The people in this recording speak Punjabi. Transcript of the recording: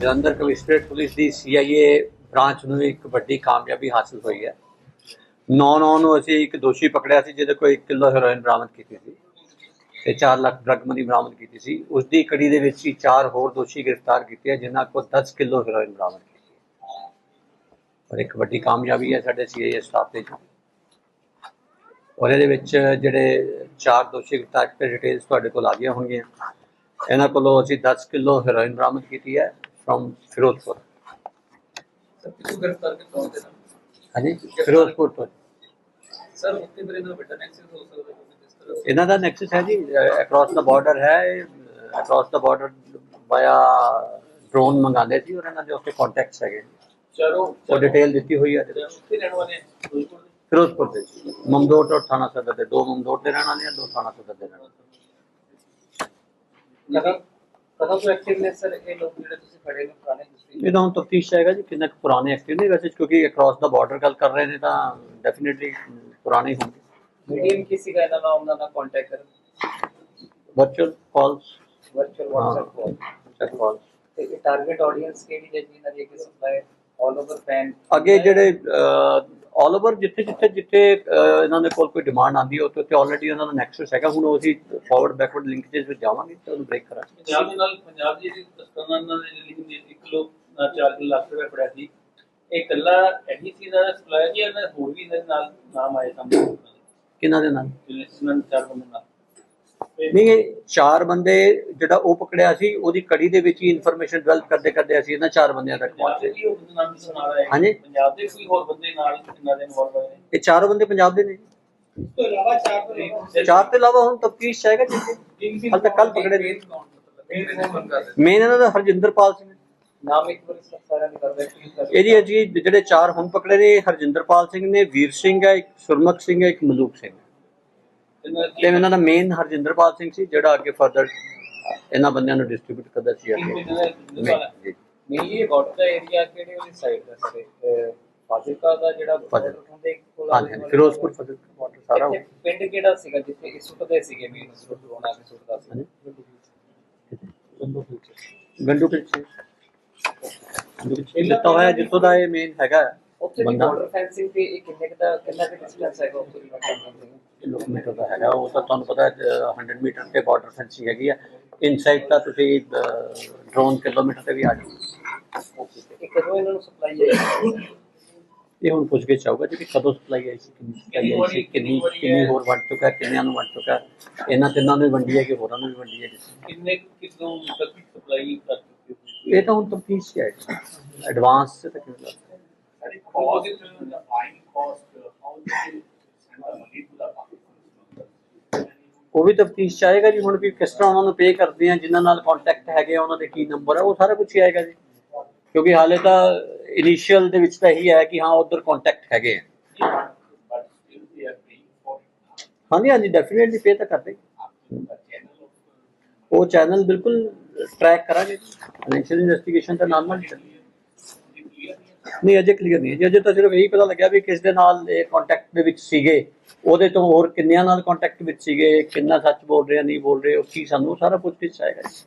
ਜਲੰਧਰ ਕਮਿਸ਼ਨਰੇਟ ਪੁਲਿਸ ਦੀ CIA ਬ੍ਰਾਂਚ ਨੂੰ ਇੱਕ ਵੱਡੀ ਕਾਮਯਾਬੀ ਹਾਸਲ ਹੋਈ ਹੈ। 9-9 ਨੂੰ ਅਸੀਂ ਇੱਕ ਦੋਸ਼ੀ ਪਕੜਿਆ ਸੀ, ਜਿਹਦੇ ਕੋਲ 1 ਕਿਲੋ ਹੈਰੋਇਨ ਬਰਾਮਦ ਕੀਤੀ ਸੀ ਤੇ 4 ਲੱਖ ਡਰਗ ਮਨੀ ਬਰਾਮਦ ਕੀਤੀ ਸੀ। ਉਸ ਦੀ ਕੜੀ ਦੇ ਵਿੱਚ ਹੀ ਚਾਰ ਹੋਰ ਦੋਸ਼ੀ ਗ੍ਰਿਫਤਾਰ ਕੀਤੇ ਆ, ਜਿਨ੍ਹਾਂ ਕੋਲ 10 ਕਿਲੋ ਹੈਰੋਇਨ ਬਰਾਮਦ ਕੀਤੀ ਹੈ। ਔਰ ਇੱਕ ਵੱਡੀ ਕਾਮਯਾਬੀ ਹੈ ਸਾਡੇ CIA ਸਟਾਫ ਦੇ ਔਰ ਇਹਦੇ ਵਿੱਚ ਜਿਹੜੇ ਚਾਰ ਦੋਸ਼ੀ ਗ੍ਰਿਫਤਾਰ ਕੀਤੇ ਡਿਟੇਲਸ ਤੁਹਾਡੇ ਕੋਲ ਆ ਗਈਆਂ ਹੋਣਗੀਆਂ। ਇਹਨਾਂ ਕੋਲੋਂ ਅਸੀਂ 10 ਕਿਲੋ ਹੈਰੋਇਨ ਬਰਾਮਦ ਕੀਤੀ ਹੈ। ਫਰੋਮ ਫਿਰੋਜ਼ਪੁਰ। ਸਰ ਕਿਉਂ ਗ੍ਰਿਫਤਾਰ ਕੀਤਾ ਉਹਦੇ ਨਾਲ ਹਾਂਜੀ ਫਿਰੋਜ਼ਪੁਰ ਤੋਂ। ਸਰ ਉੱਤੇ ਮੇਰੇ ਨਾਲ ਵੱਡਾ ਨੈਕਸਸ ਹੋ ਸਕਦਾ ਹੈ ਕਿਸ ਤਰ੍ਹਾਂ? ਇਹਨਾਂ ਦਾ ਨੈਕਸਸ ਹੈ ਜੀ ਅਕ੍ਰੋਸ ਦਾ ਬਾਰਡਰ ਹੈ ਅਕ੍ਰੋਸ ਦਾ ਬਾਰਡਰ ਵਾਇਆ ਡਰੋਨ ਮੰਗਾਉਂਦੇ ਸੀ ਔਰ ਇਹਨਾਂ ਦੇ ਉੱਤੇ ਕੰਟੈਕਟਸ ਹੈਗੇ ਚਾਰੋਂ ਉਹ ਡਿਟੇਲ ਦਿੱਤੀ ਹੋਈ ਹੈ। ਉੱਥੇ ਰਹਿਣ ਵਾਲੇ ਫਿਰੋਜ਼ਪੁਰ ਦੇ? ਫਿਰੋਜ਼ਪੁਰ ਦੇ ਮਮਦੋਟ ਔਰ ਥਾਣਾ ਸਦਰ ਦੇ ਦੋ ਮਮਦੋਟ ਦੇ ਰਹਿਣ ਵਾਲੇ ਆ ਦੋ ਥਾਣਾ ਸਦਰ ਦੇ ਰਹਿਣ ਵਾਲੇ ਕਦੋਂ? ਕਦੋਂ ਤੋਂ ਐਕਟਿਵ ਨੇ ਸਰ ਇਹ ਲੋਕ ਜਿਹੜੇ ਤੁਸੀਂ ਫੜੇ ਨੇ ਪੁਰਾਣੇ ਤੁਸੀਂ ਇਹਦਾ ਹੁਣ ਤਫਤੀਸ਼ ਆਏਗਾ ਜੀ ਕਿੰਨਾ ਕੁ ਪੁਰਾਣੇ ਐਕਟਿਵ ਨੇ ਵੈਸੇ ਕਿਉਂਕਿ ਅਕ੍ਰੋਸ ਦਾ ਬਾਰਡਰ ਗੱਲ ਕਰ ਰਹੇ ਨੇ ਤਾਂ ਡੈਫੀਨਿਟਲੀ ਪੁਰਾਣੇ ਹੋਣਗੇ। ਮੀਡੀਅਮ ਕੀ ਸੀਗਾ ਇਹਨਾਂ ਦਾ ਉਹਨਾਂ ਦਾ ਕੰਟੈਕਟ ਕਰ। Virtual calls virtual WhatsApp call virtual calls ਤੇ ਇਹ ਟਾਰਗੇਟ ਆਡੀਅנס ਕਿਹੜੀ ਹੈ ਜੀ ਇਹਨਾਂ ਦੀ ਅੱਗੇ ਸਪਲਾਈ ਆਲ ਓਵਰ ਪੈਨ ਅੱਗੇ ਜਿਹੜੇ ਆਲ ਓਵਰ ਜਿੱਥੇ ਜਿੱਥੇ ਜਿੱਥੇ ਇਹਨਾਂ ਦੇ ਕੋਲ ਕੋਈ ਡਿਮਾਂਡ ਆਂਦੀ ਹੈ ਉੱਥੇ ਉੱਥੇ ਆਲਰੇਡੀ ਉਹਨਾਂ ਦਾ ਨੈਕਸਸ ਹੈਗਾ। ਹੁਣ ਉਹ ਅਸੀਂ ਫਾਰਵਰਡ ਬੈਕਵਰਡ ਲਿੰਕੇजेस ਵਿੱਚ ਜਾਵਾਂਗੇ ਤੇ ਉਹਨੂੰ ਬ੍ਰੇਕ ਕਰਾਂਗੇ। ਪੰਜਾਬ ਦੇ ਨਾਲ ਪੰਜਾਬ ਦੀ ਜਿਹੜੀ ਤਸਕਰਾਂ ਨਾਲ ਜਿਹੜੀ ਹੁੰਦੀ ਸੀ ਕਿਲੋ 4 ਲੱਖ ਰੁਪਏ ਫੜਿਆ ਸੀ। ਇਹ ਇਕੱਲਾ ਇਹੀ ਚੀਜ਼ ਦਾ ਸਪਲਾਈ ਇਹਨਾਂ ਦੇ ਹੋਰ ਵੀ ਇਹਦੇ ਨਾਲ ਨਾਮ ਆਏ ਸਾਹਮਣੇ ਕਿਹਨਾਂ ਦੇ ਨਾਲ? ਇਹਨਾਂ ਚਾਰ ਬੰਦੇ ਨਾਲ ਨਹੀਂ ਚਾਰ ਬੰਦੇ ਜਿਹੜਾ ਉਹ ਪਕੜਿਆ ਸੀ ਉਹਦੀ ਕੜੀ ਦੇ ਵਿੱਚ ਹੀ ਇਨਫੋਰਮੇਸ਼ਨ ਡਿਵੈਲਪ ਕਰਦੇ ਕਰਦੇ ਅਸੀਂ ਇਹਨਾਂ ਚਾਰ ਬੰਦਿਆਂ ਤੱਕ ਪਹੁੰਚੇ। ਹਾਂਜੀ। ਪੰਜਾਬ ਦੇ ਕੋਈ ਹੋਰ ਬੰਦੇ ਨਾਲ ਇਹਨਾਂ ਦੇ ਇਨਵੋਲਵ ਹੋਏ ਨੇ? ਇਹ ਚਾਰੋਂ ਬੰਦੇ ਪੰਜਾਬ ਦੇ ਨੇ। ਇਸ ਤੋਂ ਇਲਾਵਾ ਚਾਰ ਤੋਂ ਚਾਰ ਤੋਂ ਇਲਾਵਾ ਹੁਣ ਤਫਤੀਸ਼ ਚਾਹੇਗਾ ਜੀ। ਹਾਲ ਤੱਕ ਕੱਲ ਪਕੜੇ ਨੇ। ਮੇਨ ਇਹਨਾਂ ਦਾ ਹਰਜਿੰਦਰਪਾਲ ਸਿੰਘ। ਨਾਮ ਇੱਕ ਵਾਰ ਸਾਰਿਆਂ ਦੀ ਕਰ ਰਿਹਾ ਇਹਦੀ ਜੀ ਜਿਹੜੇ ਚਾਰ ਹੁਣ ਪਕੜੇ ਨੇ ਹਰਜਿੰਦਰਪਾਲ ਸਿੰਘ ਨੇ ਵੀਰ ਸਿੰਘ ਹੈ ਇੱਕ ਸੁਰਮਕ ਸਿੰਘ ਹੈ ਇੱਕ ਮਲੂਕ ਸਿੰਘ ਹੈ। ਤੇ ਇਹਨਾਂ ਦਾ ਮੇਨ ਹਰਜਿੰਦਰਪਾਲ ਸਿੰਘ ਸੀ ਜਿਹੜਾ ਅੱਗੇ ਫਰਦਰ ਇਹਨਾਂ ਬੰਦਿਆਂ ਨੂੰ ਡਿਸਟ੍ਰੀਬਿਊਟ ਕਰਦਾ ਸੀ ਅੱਗੇ। ਦਾ। ਮੇਨਲੀ ਇਹ ਬਾਰਡਰ ਦਾ ਏਰੀਆ ਕਿਹੜੇ ਵਾਲੀ ਸਾਈਡ ਦਾ ਸਰ ਫਾਜ਼ਿਲਕਾ ਦਾ ਜਿਹੜਾ ਹੁੰਦੇ ਇੱਕ ਕੋਲ ਹਾਂਜੀ ਫਿਰੋਜ਼ਪੁਰ ਫਜ਼ਲਕਾ ਬਾਰਡਰ ਸਾਰਾ ਪਿੰਡ ਕਿਹੜਾ ਸੀਗਾ ਜਿੱਥੇ ਇਹ ਸੁੱਟਦੇ ਸੀਗੇ ਮੇਨ ਸੁੱਟ ਆ ਕੇ ਸੁੱਟਦਾ ਸੀ? ਗੰਡੂ ਪਿੱਛੇ ਗੰਡੂ ਪਿੱਛੇ ਦਿੱਤਾ ਹੋਇਆ ਜਿੱਥੋਂ ਦਾ ਇਹ ਮੇਨ ਹੈਗਾ। ਉੱਥੇ ਦੀ ਬੰਦਾ? ਬਾਰਡਰ ਫੈਂਸਿੰਗ ਤੇ ਇਹ ਕਿੰਨੇ ਕੁ ਦਾ ਕਿੰਨਾ ਕੁ ਡਿਸਟੈਂਸ ਹੈਗਾ ਉੱਥੇ ਦੀ border ਕਿਲੋਮੀਟਰ ਦਾ ਹੈਗਾ ਉਹ ਤਾਂ ਤੁਹਾਨੂੰ ਪਤਾ ਹੈ, ਅਹ, 100 ਮੀਟਰ ਤੇ ਬਾਰਡਰ ਫੈਂਸਿੰਗ ਹੈਗੀ ਆ। ਇਨਸਾਈਡ ਤਾਂ ਤੁਸੀਂ ਡਰੋਨ ਕਿਲੋਮੀਟਰ ਤੇ ਵੀ ਆ ਜਾਓ ਇਹ ਕਦੋਂ ਇਹਨਾਂ ਨੂੰ ਸਪਲਾਈ ਹੈ ਇਹ ਹੁਣ ਪੁੱਛ ਕੇ ਚਾਹੂਗਾ ਜੀ ਕਿ ਕਦੋਂ ਸਪਲਾਈ ਆਈ ਸੀ ਕਿੰਨੀ ਸਪਲਾਈ ਆਈ ਸੀ ਕਿੰਨੀ ਕਿੰਨੀ ਹੋਰ ਵੰਡ ਚੁੱਕਾ ਕਿੰਨਿਆਂ ਨੂੰ ਵੰਡ ਚੁੱਕਾ। ਇਹਨਾਂ ਤਿੰਨਾਂ ਨੂੰ ਵੀ ਵੰਡੀ ਹੈ ਕਿ ਹੋਰਾਂ ਨੂੰ ਵੀ ਵੰਡੀ ਹੈ? ਕਿੰਨੇ ਕਿਦੋਂ ਤੱਕ ਸਪਲਾਈ ਕਰ ਚੁੱਕੇ ਹੋ ਇਹ ਤਾਂ ਹੁਣ ਤਫਤੀਸ਼ ਹੈ ਐਡਵਾਂਸ ਤੇ ਤੱਕ ਨਹੀਂ ਲੱਗਦਾ cost, the buying cost, how did you send the money to the? ਉਹ ਵੀ ਤਫਤੀਸ਼ ਚਾਹੇਗਾ ਜੀ ਹੁਣ ਵੀ ਕਿਸ ਤਰ੍ਹਾਂ ਉਹਨਾਂ ਨੂੰ ਪੇ ਕਰਦੇ ਆ ਜਿਨ੍ਹਾਂ ਨਾਲ ਕੰਟੈਕਟ ਹੈਗੇ ਆ ਉਹਨਾਂ ਦੇ ਕੀ ਨੰਬਰ ਹੈ ਉਹ ਸਾਰਾ ਕੁਝ ਹੀ ਆਏਗਾ ਜੀ। ਕਿਉਂਕਿ ਹਾਲੇ ਤਾਂ ਇਨੀਸ਼ੀਅਲ ਦੇ ਵਿੱਚ ਤਾਂ ਇਹੀ ਹੈ ਕਿ ਹਾਂ ਉਧਰ ਕੰਟੈਕਟ ਹੈਗੇ ਆ. ਹਾਂਜੀ ਹਾਂਜੀ ਡੈਫੀਨਿਟਲੀ ਪੇ ਤਾਂ ਕਰਦੇ। Of ਉਹ ਚੈਨਲ ਬਿਲਕੁਲ ਟਰੈਕ ਕਰਾਂਗੇ। ਫਾਈਨੈਂਸ਼ੀਅਲ ਇਨਵੈਸਟੀਗੇਸ਼ਨ ਤਾਂ ਨਾਲ ਨਾਲ clear ਨਹੀਂ, ਅਜੇ ਕਲੀਅਰ ਨਹੀਂ ਹੈ ਜੀ ਅਜੇ ਤਾਂ ਸਿਰਫ ਇਹੀ ਪਤਾ ਲੱਗਿਆ ਵੀ ਕਿਸ ਦੇ ਨਾਲ ਇਹ ਕੰਟੈਕਟ ਦੇ ਵਿੱਚ ਸੀਗੇ। ਉਹਦੇ ਤੋਂ ਹੋਰ ਕਿੰਨਿਆਂ ਨਾਲ ਕੰਟੈਕਟ ਵਿੱਚ ਸੀਗੇ, ਕਿੰਨਾ ਸੱਚ ਬੋਲ ਰਹੇ ਆ ਨਹੀਂ ਬੋਲ ਰਹੇ, ਉਹ ਕੀ ਸਾਨੂੰ ਸਾਰਾ ਪੁੱਛ ਕੇ ਚਾਹੇਗਾ ਜੀ?